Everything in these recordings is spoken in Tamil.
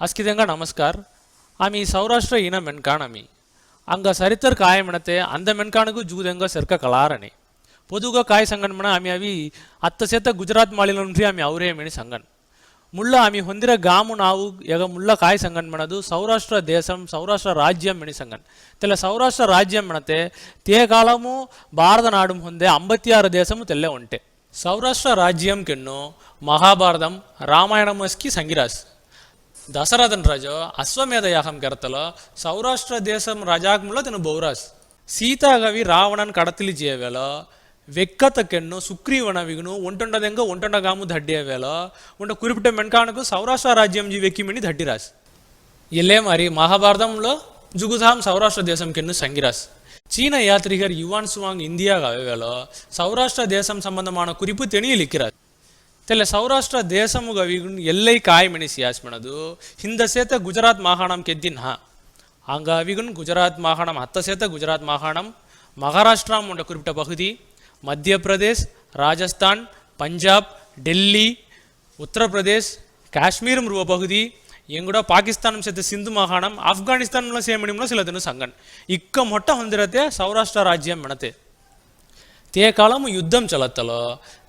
ಅಸ್ಕಿದಂಗ ನಮಸ್ಕಾರ ಆಮಿ ಸೌರಾಷ್ಟ್ರ ಇನ ಮೆನ್ಕಾಣಮಿ ಅಂಗ ಸರಿತರ್ ಕಾಯ ಮೆಣತೆ ಅಂದ ಮೆನ್ಕಾಣಗೂ ಜೂದೆಂಗ ಸೆರ್ಕ ಕಲಾರನೆ పొదుగా కాయ సంగన్ మన ఆమె అవి అత్త చేత గుజరాత్ మాలిలో నుండి ఆమె అవరే మెని సంగన్ ముళ్ళ ఆమె ಹೊಂದಿರ ಗಾಮು ನಾವು ಯಗ ಮುಳ್ಳ ಕಾಯ ಸಂಗನ್ ಮಣದು ಸೌರಾಷ್ಟ್ರ ದೇಶಂ ಸೌರಾಷ್ಟ್ರ ರಾಜ್ಯಂ ಮೆಣಿ ಸಂಗನ್ ತೆಲ್ಲ ಸೌರಾಷ್ಟ್ರ ರಾಜ್ಯಂ ಮಣತೆ తే కాలము భారత నాడు ಹೊಂದೆ అంబత్తి ఆరు దేశము తెల్లే ఉంటే సౌరాష్ట్ర రాజ్యం కెన్ను మహాభారతం రామాయణమస్కి సంగిరాస్ ದಸರಾದನ್ ರಾಜ, ಅಶ್ವಮೇಧ ಯಾಗಂ ಕರತಲ, ಸೌರಾಷ್ಟ್ರ ದೇಶಂ ರಾಜಾಗ ಮುಳ್ಳದನು ಬೌರಾಸ್ ಸೀತಾಗವಿ ರಾವಣನ್ ಕಡತಿಲಿ ಜಿಯವೇಲ ವೆಕ್ಕತ ಕೆಣ್ಣು ಸುಕ್ರೀವಣ ವಿಘ್ನು ಒಂಟೊಂಡದೆಂಗ ಒಂಟೊಂಡ ಗಾಮು ದಡ್ಡಿಯವೇಲ ಉಂಟ ಕುರಿಪಿಟ್ಟ ಮೆಣ್ಕಾಣಕು ಸೌರಾಷ್ಟ್ರ ರಾಜ್ಯಂ ಜಿ ವೆಕ್ಕಿಮಿಣಿ ದಡ್ಡಿರಾಸ್ ಎಲ್ಲೇ ಮಾರಿ ಮಹಾಭಾರತಂಲೋ ಜುಗುಧಾಮ್ ಸೌರಾಷ್ಟ್ರ ದೇಶಂ ಕೆನ್ನು ಸಂಗಿರಾಸ್ ಚೀನಾ ಯಾತ್ರಿಗರ್ ಯುವಾನ್ ಸುವಾಂಗ್ ಇಂದಿಯಾಗ ಅವೆವೇಲ ಸೌರಾಷ್ಟ್ರ ದೇಶಂ ಸಂಬಂಧಮಾನ ಕುರಿಪು ತಿಳಿಯಲಿಕ್ಕಿರಾಸ್ தெல்ல సౌరాష్ట్ర దేశము எல்லை ఎల్లై కాయమని సియాస్మనదు హింద సేత గుజరాత్ మాహాణం కెద్దిన్ அங்காவிகுன் குஜராத் மாகாணம் அத்த சேத்த குஜராத் மாகாணம் மகாராஷ்டிராம் உள்ள குறிப்பிட்ட பகுதி மத்திய பிரதேஷ் ராஜஸ்தான் பஞ்சாப் டெல்லி உத்தரப்பிரதேஷ் காஷ்மீரும் ரூப பகுதி எங்கூட பாகிஸ்தானும் சேர்த்த சிந்து மாகாணம் ஆப்கானிஸ்தான்லாம் சேமணிம்லாம் சில தினம் சங்கன். இக்க மொட்டை வந்துடுறதே சௌராஷ்டிரா ராஜ்யம் எனது ತೇ ಕಾಲಮು ಯುದ್ಧಂ ಚಲತ್ತಲೋ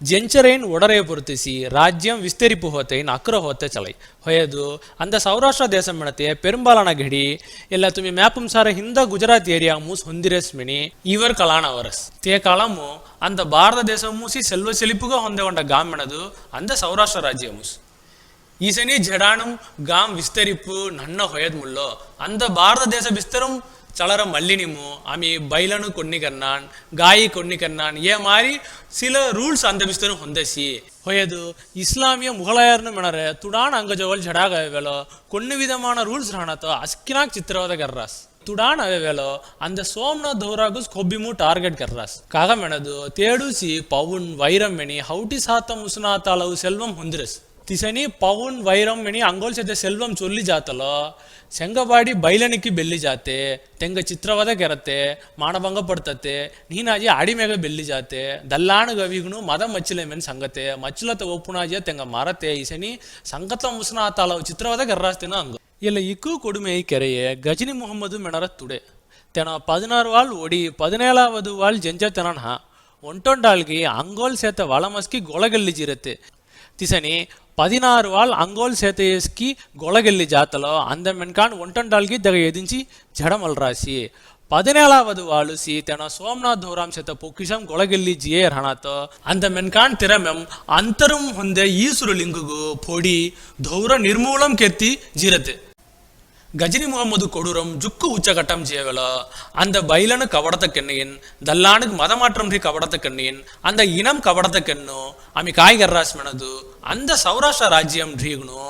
ಜೆಂಚರೇನ್ ಒಡರೆ ಪುರುತಿಸಿ ರಾಜ್ಯಂ ವಿಸ್ತರಿಪು ಹೋತೆ ಇನ್ನು ಅಕ್ರ ಹೋತೆ ಚಲೈ ಹೊಯದು ಅಂದ ಸೌರಾಷ್ಟ್ರ ದೇಶ ಮಿಣತೆ ಪೆರುಂಬಾಲನ ಗಿಡಿ ಎಲ್ಲ ತುಮಿ ಮ್ಯಾಪ್ ಅನುಸಾರ ಹಿಂದ ಗುಜರಾತ್ ಏರಿಯಾ ಮೂಸ್ ಹೊಂದಿರೆಸ್ ಮಿಣಿ ಇವರ್ ಕಲಾಣ ಅವರಸ್ ತೇ ಕಾಲಮು ಅಂದ ಭಾರತ ದೇಶ ಮೂಸಿ ಸೆಲ್ವ ಸೆಲಿಪುಗ ಹೊಂದಗೊಂಡ ಗಾಮ್ ಮಿಣದು ಅಂದ ಸೌರಾಷ್ಟ್ರ ರಾಜ್ಯ ಮೂಸ್ ఈసని జడాణం గాం విస్తరిప్పు నన్న హొయద్ముల్లో అంద భారతదేశ విస్తరం ചളറ മല്ലിനിമോ ആമി ബൈലണു കൊണ്ണിക്കണ്ണാൻ ഗായി കൊണ്ണിക്കണ്ണാൻ ഏ മാറി சில ரூல்ஸ் அந்த ಬಿಸ್ತನು ಹೊಂದಿಸಿ ಹೊಯದು ಇಸ್ಲಾಮಿಯ ಮುಘಲಾಯರನ್ನು ಮೆಣರೆ ತುಡಾನ್ ಅಂಗಜವಲ್ ಜಡಾಗ ಅವೆಲೋ ಕೊಣ್ಣು ವಿಧಮಾನ ರೂಲ್ಸ್ ರಾಣತ ಅಸ್ಕಿನಾಗ್ ಚಿತ್ರವಾದ ಗರ್ರಾಸ್ ತುಡಾನ್ ಅವೆವೆಲೋ ಅಂದ ಸೋಮ್ನ ದೌರಾಗುಸ್ ಕೊಬ್ಬಿಮು ಟಾರ್ಗೆಟ್ ಕರ್ರಾಸ್ ಕಾಗ ಮೆಣದು ತೇಡುಸಿ ಪೌನ್ ವೈರಂ ಮೆಣಿ ಹೌಟಿ ಸಾತ ಮುಸುನಾತಾಳವು ಸೆಲ್ವಂ ಹೊಂದಿರಸ್ తిసని పౌన్ వైరం విని అంగోల్సెత సెల్వం చొల్లి జాతలో శంగబాడి బయలనికి బెల్లి జాతే తెంగ ಚಿತ್ರವಾದ ಕೆರತೆ ಮಾನಭಂಗ ಪಡ್ತತೆ ನೀನಾಜಿ ಆಡಿಮೇಗ ಬೆಲ್ಲಿ ಜಾತೆ ದಲ್ಲಾಣ ಗವಿಗುನು ಮದ ಮಚ್ಚಲೆ ಮೇನ್ ಸಂಗತೆ ಮಚ್ಚಲತ ಒಪ್ಪುನಾಜಿಯ ತೆಂಗ ಮರತೆ ಇಸನಿ ಸಂಗತ ಮುಸ್ನಾ ತಾಳ ಚಿತ್ರವಾದ ಕೆರ್ರಾಸ್ತೇನ ಅಂಗ ಇಲ್ಲ ಇಕ್ಕು ಕೊಡುಮೆ ಕೆರೆಯೇ ಗಜನಿ ಮುಹಮ್ಮದು ಮೆಣರ ತುಡೆ ತೆನ பதினாறு வாழ் ஒடி பதினேழாவது வாழ் ஜெஞ்ச தெனன் ஒன்டொண்டாள்கி ಅಂಗೋಲ್ ಸೇತ ವಳಮಸ್ಕಿ ಗೊಳಗಲ್ಲಿ ಜಿರತೆ ತಿಸನಿ పదినారు వాళ్ళు అంగోల్ సేతయేస్కి గొళగెల్లి జాతలో అంద మెన్కాన్ ఒంటొండాల్కి దగ ఎదించి జడమల్ రాసి పదినేలావదు వాళ్ళు సి తెన సోమనాథ్ ధోరాం సేత పొక్కిషం గొళగెల్లి జియే ರಣಾತ ಅಂದ ಮೆನ್ಕಾನ್ ತಿರಮೆಂ ಅಂತರಂ ಹೊಂದೆ ಈಸುರು ಲಿಂಗುಗು ಪೊಡಿ ಧೌರ ನಿರ್ಮೂಲಂ ಕೆತ್ತಿ ಜೀರತೆ గజని మొహమ్మదు కొడురం జుక్కు ఉచ్చగట్టం చేయగల அந்த பயிலனு கவடத்தக்கெண்ணியின் தல்லானுக்கு மதமாற்றம்றி கவடத்தக்கெண்ணியின் அந்த இனம் கவடத்தக்கெண்ணு ఆమె కాయగర్రాస్ మెనదు అంద సౌరాష్ట్ర రాజ్యం డ్రీగును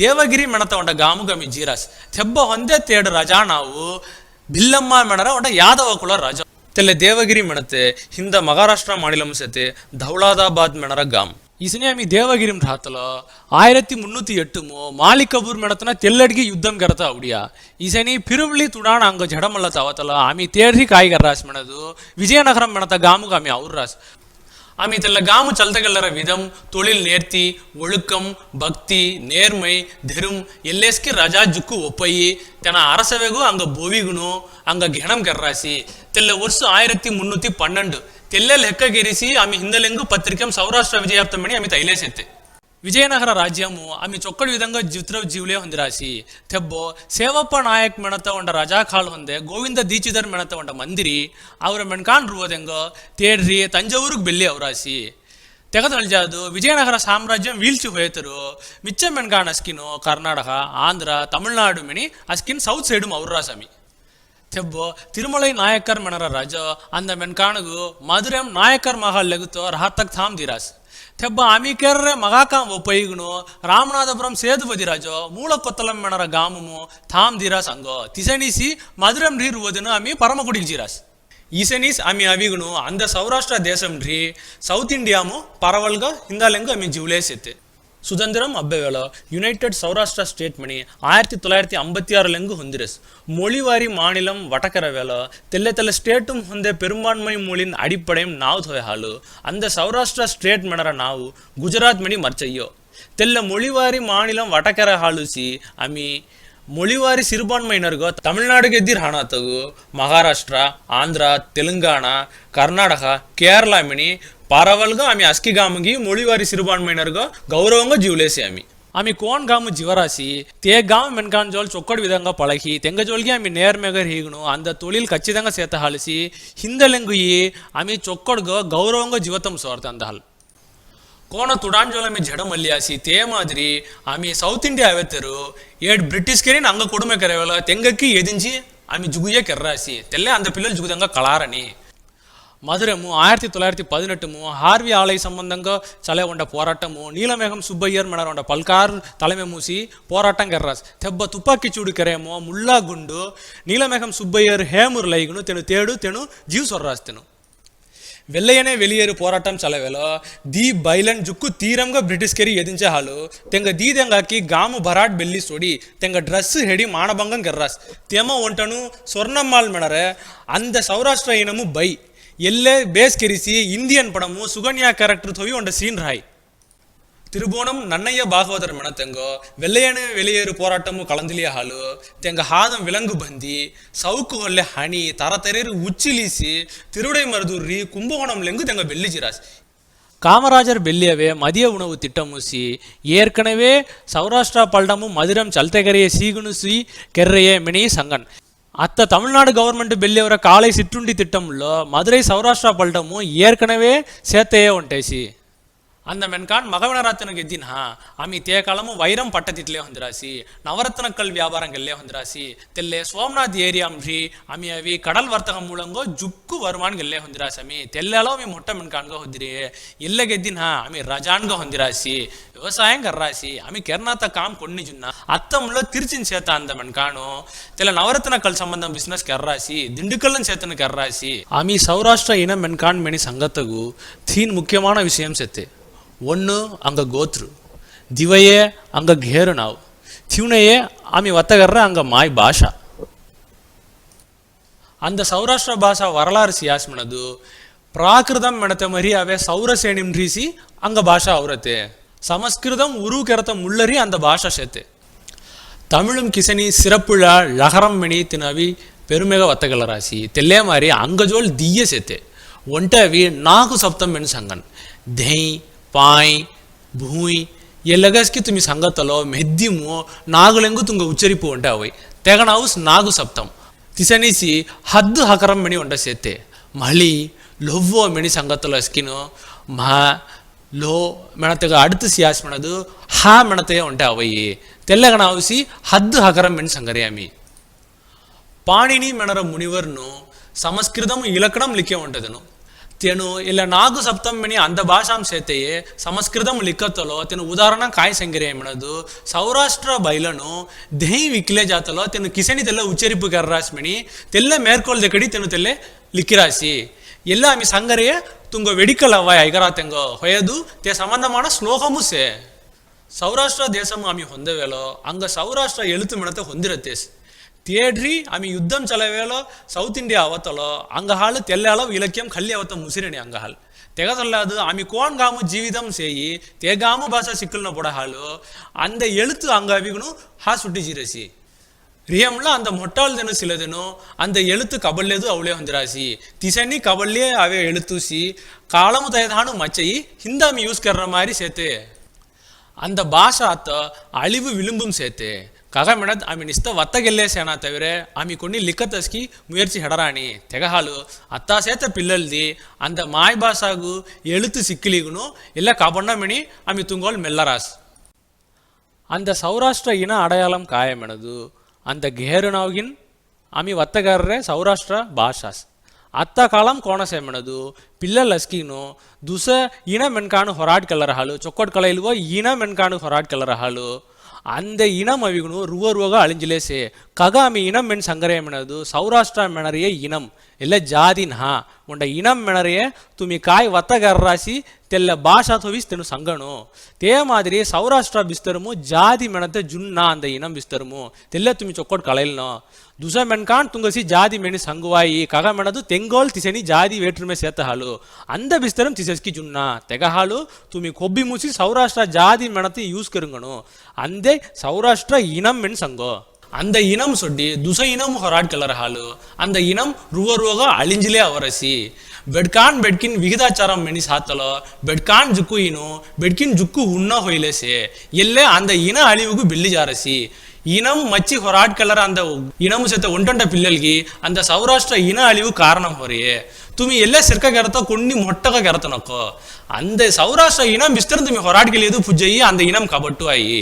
దేవగిరి మెనత ఉండ గాముగమి జీరాస్ తెబ్బ హొందే తేడు రజా నావు బిల్లమ్మ మెడర ఉండ యాదవ కుల రజ తెల్ల దేవగిరి మెనతే హింద మహారాష్ట్ర మానిలం సెతే ధౌలాదాబాద్ మెనర గాము ఇసునేమి దేవగిరిం రాతలో ఆయిరత్తి మున్నూతి ఎట్టుము మాలి కబూర్ మెడతన తెల్లడిగి యుద్ధం గెరత అవుడియా ఇసని పిరువళి తుడాన అంగ జడమల్ల తవతల ఆమె తేర్రి కాయిగర్ రాసి మెడదు విజయనగరం మెడత గాముగా ఆమె అవురు రాసి ஆமி இதில் காமு சல்தகல்லற விதம் தொழில் நேர்த்தி ஒழுக்கம் பக்தி நேர்மை தெரும் எல்லேஸ்கி ரஜா ஜுக்கு ஒப்பையி தன அரசவேகு அங்கே பொவிகுணும் அங்கே கெணம் கர்ராசி தெல்ல வருஷம் ஆயிரத்தி முந்நூற்றி பன்னெண்டு తెల్లె లెక్కగిరిసి ఆమె హిందలింగు పత్రికం సౌరాష్ట్ర విజయాప్తమని ఆమె తైలేసెత్తే విజయనగర రాజ్యము ఆమె చొక్కడు విధంగా జిత్రవ్ జీవులే ఉంది రాసి తెబ్బో సేవప్ప నాయక్ మెణత ఉండ రజాఖాల్ హొందే గోవింద దీచిధర్ మెణత ఉండ మందిరి ఆవిర మెణకాన్ రువదెంగో తేడ్రి తంజావూరుకు బెల్లి అవరాసి తెగదలజాదు విజయనగర సామ్రాజ్యం వీల్చి హోయతరు మిచ్చం మెనకాన్ అస్కిను కర్ణాటక ఆంధ్ర తమిళనాడు మిని అస్కిన్ సౌత్ సైడు మౌర్రాసమి ತೆಬ್ಬು ತಿರುಮಲೈ ನಾಯಕರ್ ಮೆಣರ ರಾಜ ಅಂದ ಮೆನ್ಕಾಣಗು ಮಧುರಂ ನಾಯಕರ್ ಮಹಾಲ್ ಲಗುತ್ತೋ ರಹತಕ್ ಥಾಮ್ ದಿರಾಸ್ ತೆಬ್ಬ ಆಮಿಕೆರ್ರೆ ಮಗಾಕಾಂ ಒಪ್ಪೈಗುನು ರಾಮನಾಥಪುರಂ ಸೇದುಪತಿ ರಾಜೋ ಮೂಲ ಕೊತ್ತಲಂ ಮೆಣರ ಗಾಮುಮು ಥಾಮ್ ದಿರಾಸ್ ಅಂಗೋ ತಿಸಣಿಸಿ ಮಧುರಂ ರೀ ರುವದನು ಆಮಿ ಪರಮಗುಡಿಗೆ ಜಿರಾಸ್ ఈసనీస్ ఆమె అవిగును అంద సౌరాష్ట్ర దేశం రీ సౌత్ ఇండియాము పరవల్గా హిందాలెంగు ఆమె జివులేసెత్తే சுதந்திரம் ಅಬ್ಬೆವೆಲ ಯುನೈಟೆಡ್ ಸೌರಾಷ್ಟ್ರ ಸ್ಟೇಟ್ ಮಣಿ ಆಯಿರತ್ತಿ ತೊಳ್ಳಾಯಿರತ್ತಿ ಐಂಬತ್ತಿ ಆರುಲೆಂಗು ಹೊಂದಿರಸ್ மொழிவாரி மாநிலம் வடகர வேலை தெல்ல தெல்ல ஸ்டேட்டும் ಹೊಂದೆ பெரும்பான்மை மொழியின் அடிப்படையும் நாவ் தொகை ஹாலு அந்த சௌராஷ்டிரா ஸ்டேட் மணர நாவு குஜராத் மணி மர்ச்சையோ தெல்ல மொழிவாரி மாநிலம் வடகர ಹಾಲುಸಿ ಅಮಿ ಮೊಳಿವಾರಿ ಸಿರುಬಾನ್ಮೈನರ್ಗೋ ತಮಿಳುನಾಡು ಗೆದ್ದಿರ್ ಹಣ ತಗು ಮಹಾರಾಷ್ಟ್ರ ಆಂಧ್ರ ತೆಲಂಗಾಣ ಕರ್ನಾಟಕ ಕೇರಳ ಮಿಣಿ పారవల్గా ఆమె అస్కిగాముగి మొళివారి సిరుబాన్మైనరుగా గౌరవంగా జీవులేసి ఆమె ఆమె కోన్ గాము జీవరాశి తే గాము మెన్కాన్జోల్ చొక్కడి విధంగా పలహి తెంగజోల్గి ఆమె నేర్మెగర్ హీగును అంద తొలిలు ఖచ్చితంగా సేతహాలిసి హిందలెంగుయి ఆమె చొక్కడుగా గౌరవంగా జీవితం సోర్తందాల్ ಕೋನ ತುಡಾಂಜೋಲ ಮಿ ಜಡ ಮಲ್ಯಾಸಿ ತೇ ಮಾದರಿ ಆಮಿ ಸೌತ್ ಇಂಡಿಯಾ ಅವೆತ್ತರು ಏಡ್ ಬ್ರಿಟಿಷ್ ಕೆರೆ ನಂಗ ಕೊಡುಮೆ ಕರೆವಲ ತೆಂಗಕ್ಕಿ ಎದಿಂಚಿ ಆಮಿ ಜುಗುಯ ಕೆರ್ರಾಸಿ ತೆಲ್ಲೆ ಅಂದ ಪಿಲ್ಲಲು ಜುಗುದಂಗ ಕಳಾರನಿ మధురము ఆయిరత్తి తొల్లాయిరత్తి పదినెట్టుము హార్వి ఆలయ సంబంధంగా చలగొండ పోరాటము నీలమేఘం సుబ్బయ్యర్ మనరొండ పల్కార్ తలమే మూసి పోరాటం కర్రాస్ తెబ్బ తుపాకి చూడు కరేమో ముళ్ళా గుండు నీలమేఘం సుబ్బయ్యర్ హేముర్ లైగును తెను తేడు తెను జీవ్ సొర్రాస్ తెను వెల్లయనే వెలియేరు పోరాటం చలవెలో ది బైలన్ జుక్కు తీరంగా బ్రిటిష్ కెరి ఎదించే హాలు తెంగ దీదెంగాకి గాము భరాట్ బెల్లి సోడి తెంగ డ్రెస్ హెడి మానభంగం గెర్రాస్ తెమ ఒంటను స్వర్ణమ్మాల్ మెడరే அந்த சௌராஷ்டிர இனமும் பை ಎಲ್ಲೇ base ಕೆರಿಸಿ Indian ಪಡಮು ಸುಗನ್ಯಾ character ತೊವಿ ಒಂಡ scene Roy ತಿರುಬೋಣಂ Nannaya ಭಾಗವತರ ಮೆಣ ತೆಂಗೋ வெள்ளையனு வெளியேறு போராட்டமும் கலந்துலிய ಹಾಲು ತೆಂಗ ಹಾದಂ ವಿಲಂಗು ಬಂದಿ ಸೌಕು ಹೊಲ್ಲೆ ಹಣಿ ತರತೆರೇರು ಉಚ್ಚಿಲೀಸಿ ತಿರುಡೈ ಮರದೂರ್ರಿ கும்பகோணம் லெங்கு தெங்க வெள்ளிச்சிராஸ் காமராஜர் வெள்ளியவே மதிய உணவு திட்டமுசி ஏற்கனவே சௌராஷ்டிரா பல்லமும் மதுரம் சல்தகரைய சீகுனுசி கெர்ரையே மினி சங்கன் అత్త తమిళనాడు గవర్నమెంట్ బెల్లేవర కాళై సిట్టుండి తిట్టంలో మధురై సౌరాష్ట్ర పల్టము ఏర్కనవే సేతయే ఉంటాయి அந்த மென்கான் மகவனராத்தன கெத்தினா அமி தே காலமும் வைரம் பட்டத்திலே வந்துராசி. நவரத்னக்கல் வியாபாரங்கள்லே வந்துராசி. தெல்லே சோம்நாத் ஏரியாம்ரி ஆமி அவி கடல் வர்த்தகம் மூலங்கோ ஜுக்கு வருமான்கள்லே வந்துராசி அமி தெல்லாலோ அமி மொட்டை மென்கான்கோ வந்துரி. இல்ல கெத்தினா ஆமி ரஜான்கோ வந்துராசி. விவசாயம் கர்ராசி அமி கெர்நாத்த காம் கொன்னு அத்தமுள்ள திருச்சின் சேர்த்த அந்த மென்கானோ. தெல்ல நவரத்னக்கல் சம்பந்தம் பிசினஸ் கர்ராசி திண்டுக்கல்லும் சேர்த்தனு கர்ராசி ஆமி சௌராஷ்டிர இன மென்கான் மெனி சங்கத்தகு தீன் முக்கியமான விஷயம் சேர்த்து ஒன்று அங்கே கோத்ரு திவையே அங்கே கேரு நாவு திவுனையே ஆமி வத்தகர்ற அங்கே மாய் பாஷா அந்த ಸೌರಾಷ್ಟ್ರ ಭಾಷಾ ವರಲಾರು ಸಿಯಾಸ್ಮಣದು ಪ್ರಾಕೃತಂ ಮೆಣತೆ ಮರಿ ಅವೇ ಸೌರಸೇಣಿಂ ರೀಸಿ ಅಂಗ ಭಾಷಾ ಅವರತೆ சமஸ்கிருதம் உரு கரத்த முள்ளறி அந்த பாஷா சேத்து தமிழும் கிசனி சிறப்புழ லகரம் மெணி தினவி பெருமெக வத்தகல ராசி தெல்லே மாதிரி அங்கஜோல் தீய சேத்து ஒண்டவி நாகு சப்தம் மென் சங்கன் தெய் పాయ్ భూయ్ ఏ లగస్కి తుమి సంగతలో మెద్దిము నాగులెంగు తుంగ ఉచ్చరిపు ఉంటావు తెగన హౌస్ నాగు సప్తం తిసనీసి హద్దు హకరం మెణి ఉండ చేతే మళ్ళీ లొవ్వో మెణి సంగతలో ఎస్కిను మా లో మెణతగా అడుతు సియాస్ మెడదు హా మెణతే ఉంటే అవయ్యి హద్దు హకరం మెణి సంగరయామి పాణిని మెణర మునివర్ను సంస్కృతం ఇలకడం లిఖే ఉంటదను ತೇನು ಇಲ್ಲ ನಾಲ್ಕು ಸಪ್ತಮಿನಿ ಅಂದ ಭಾಷಾಂಶತೆಯೇ ಸಂಸ್ಕೃತಂ ಲಿಖತಲೋ ತೇನು ಉದಾಹರಣ ಕಾಯ್ ಸಂಗ್ರಹ ಮಾಡೋದು ಸೌರಾಷ್ಟ್ರ ಬೈಲನು ದೇಹಿ ವಿಕ್ಲೆ ಜಾತಲೋ ತೇನು ಕಿಸೆನಿ ತೆಲ್ಲ ಉಚ್ಚರಿಪು ಕರ್ರಾಶ್ಮಿಣಿ ತೆಲ್ಲ ಮೇರ್ಕೊಳ್ದೆ ಕಡಿ ತೇನು ತೆಲ್ಲೆ ಲಿಖಿರಾಸಿ ಎಲ್ಲ ಆಮಿ ಸಂಗರೆಯ ತುಂಗ ವೆಡಿಕಲವ ಐಗರಾ ತೆಂಗೋ ಹೊಯದು ತೇ ಸಂಬಂಧಮಾನ ಶ್ಲೋಕಮೂ ಸೇ ಸೌರಾಷ್ಟ್ರ ದೇಶಮು ಆಮಿ ಹೊಂದವೇಲೋ ಹಂಗ ಸೌರಾಷ್ಟ್ರ ಎಳುತು ಮಿಣತೆ ಹೊಂದಿರತ್ತೆ ತೇಡ್ರಿ ಆಮಿ ಯುದ್ಧಂ ಚಲವೇಲೋ ಸೌತ್ ಇಂಡಿಯಾ ಅವತ್ತಲೋ ಅಂಗ ಹಾಳು ತೆಲ್ಲಾಲೋ ಇಲಕ್ಯಂ ಕಲ್ಲಿ ಅವತ್ತ ಮುಸಿರಣಿ ಅಂಗ ಹಾಳು ತೆಗದಲ್ಲಾದು ಆಮಿ ಕೋಣ್ ಗಾಮು ಜೀವಿತಂ ಸೇಯಿ ತೇಗಾಮು ಭಾಷಾ ಸಿಕ್ಕಲ್ನ ಬುಡ ಹಾಳು ಅಂದ ಎಳುತು ಅಂಗ ಅವಿಗುನು ಹಾ ಸುಟ್ಟಿ ಜಿರಸಿ ರಿಯಂಲ ಅಂದ ಮೊಟ್ಟಾಳ್ದೆನು ಸಿಲದೆನು ಅಂದ ಎಳುತು ಕಬಲ್ಲೆದು ಅವಳೇ ಹೊಂದಿರಾಸಿ ತಿಸನಿ ಕಬಲ್ಲೆ ಅವೇ ಎಳುತುಸಿ ಕಾಳಮು ತಯದಾಣು ಮಚ್ಚಯಿ ಹಿಂದಾಮಿ ಯೂಸ್ ಕರ್ರ ಮಾರಿ ಸೇತೆ அந்த ಭಾಷಾತ ಅಳಿವು ವಿಳುಂಬುಂ ಸೇತೆ ಕಗ ಮೆಣದ್ ಆಮಿ ನಿಸ್ತ ವತ್ತಗೆಲ್ಲೇ ಸೇನಾ ತವಿರೆ ಆಮಿ ಕೊನ್ನಿ ಲಿಖತಸ್ಕಿ ಮುಯರ್ಚಿ ಹೆಡರಾಣಿ ತೆಗಹಾಲು ಅತ್ತಾ ಸೇತ ಪಿಲ್ಲಲ್ದಿ ಅಂದ ಮಾಯ್ ಭಾಷಾಗು ಎಳುತು ಸಿಕ್ಕಿಲಿಗುನು ಇಲ್ಲ ಕಾಬಣ್ಣ ಮಿಣಿ ಆಮಿ ತುಂಗೋಲ್ ಮೆಲ್ಲರಾಸ್ அந்த சௌராஷ்டிர இன அடையாளம் காயமெனது அந்த கேருனாவின் அமி வத்தகாரரே சௌராஷ்டிரா பாஷாஸ் అత్తకాలం కోనసీమనదు పిల్లల స్కీను దుస ఇన మెన్కాను హొరాట్ కెళ్ళరహాలు చొక్కట్ కళయిలువ ఈన మెన్కాను హొరాట్ కెళ్ళరహాలు அந்த இனம் அவிகுணு ருவ ருவக அழிஞ்சிலேசே ககாமி இனம் மென் சங்கரேமனது சௌராஷ்டிரா மெனரிய இனம் இல்லை ஜாதி நா உண்ட இனம் மெனரிய துமி காய் வத்தகர்ராசி தெல்ல பாஷா தோவிஸ் தெனு சங்கனு தே மாதிரி சௌராஷ்டிரா விஸ்தரமு ஜாதி மெனத்தை ஜுன்னா அந்த இனம் விஸ்தரமு தெல்ல துமி சொக்கோட் கலையிலனும் துசமென்கான் துங்கசி ஜாதி மெனி சங்குவாயி ககமெனது தெங்கோல் திசனி ஜாதி வேற்றுமை சேர்த்த ஹாலு அந்த விஸ்தரம் திசஸ்கி ஜுன்னா தெகஹாலு துமி கொப்பி மூசி சௌராஷ்டிரா ஜாதி மெனத்தை யூஸ் கருங்கணும் அந்த சௌராஷ்டிரா இனம் மென் சங்கோ அந்த இனம் சொல்லி துச இனம் ஹொராட் கலர் ஹாலு அந்த இனம் ருவ ருவக அழிஞ்சிலே அவரசி ಬೆಡ್ಕಾನ್ ಬೆಡ್ಕಿನ್ ವಿಹಿದಾಚಾರ ಮೆಣಿ ಸಾತಲೋ ಬೆಡ್ಕಾನ್ ಜುಕ್ಕು ಇನು ಬೆಡ್ಕಿನ್ ಜುಕ್ಕು ಉಣ್ಣ ಹೊಯ್ಲೆಸೆ ಎಲ್ಲೇ ಅಂದ ಇನ ಅಳಿವಿಗೂ ಬೆಲ್ಲಿ ಜಾರಸಿ ఇనం మచ్చి హొరాట్ కలర్ అంద ఇనము చేత ఒంటొంట పిల్లలకి అంత సౌరాష్ట్ర ఇన అలివు కారణం ಹೊರೆಯೇ ತುಮಿ ಎಲ್ಲ ಸಿರ್ಕ ಗೆರತ కొన్ని మొట్టగా గెరతనొక్కో అంద సౌరాష్ట్ర ఇనం విస్తరణ తుమి హొరాట్కెలేదు పుజ్జయ్యి అంద ఇనం కబట్టు అయ్యి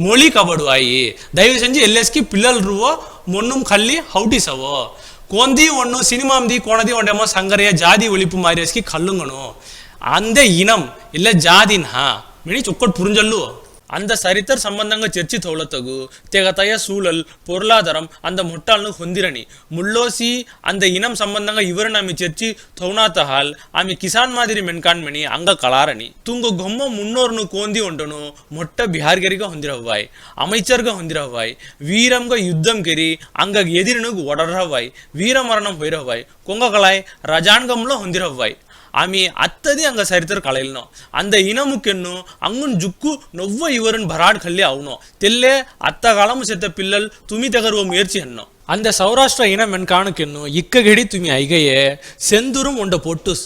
மொழி கபடுவாயி தயவு செஞ்சு எல்எஸ்கி பிள்ளல் ரூவோ மொன்னும் கல்லி ஹவுட்டிசவோ கொந்தி ஒன்று சினிமாந்தி கோணதி ஒன்றமோ சங்கரைய ஜாதி ஒழிப்பு மாதிரிஸ்கி கல்லுங்கணும் அந்த இனம் இல்லை ஜாதின் ஹா மினி சொக்கட் புரிஞ்சல்லு அந்த చరిత్ర సంబంధంగా చర్చితవులతగు తెగతయ సూళల్ పొరులాధారం అంద ముట్టాలను హొందిరని ముల్లోసి అంద ఇనం సంబంధంగా ఇవరని ఆమె చర్చి తౌనాతహాల్ ఆమె కిసాన్ మాదిరి మెన్కాన్మణి అంగ కళారని తుంగు గొమ్మ మున్నోరును కోంది ఉండను మొట్ట బిహార్గరిగా హొందిరవ్వాయి அமைச்சர்க ஹொந்திரவாய் வீரம்க யுத்தம் கெரி அங்க எதிரனுக்கு ஒடரவாய் வீரமரணம் போயிரவாய் கொங்ககலாய் ரஜான்கம்ல ஹொந்திரவாய் ಆಮಿ ಅತ್ತದೇ ಹಂಗ ಸರಿತರ ಕಳೆಯಲ್ನೋ ಅಂದ ಇನಮುಕ್ಕೆನ್ನು ಅಂಗನ್ ಜುಕ್ಕು ನೊವ್ವ ಇವರನ್ ಭರಾಡ್ ಕಲ್ಲಿ ಅವನು ತೆಲ್ಲೆ ಅತ್ತ ಕಾಲಮು ಸೆತ್ತ ಪಿಲ್ಲಲ್ ತುಮಿ ತಗರುವ ಮುಯರ್ಚಿ ಅನ್ನೋ அந்த சௌராஷ்டிர இனம் என் காணுக்கென்னும் இக்ககெடி துமி ஐகையே செந்துரும் உண்ட பொட்டுஸ்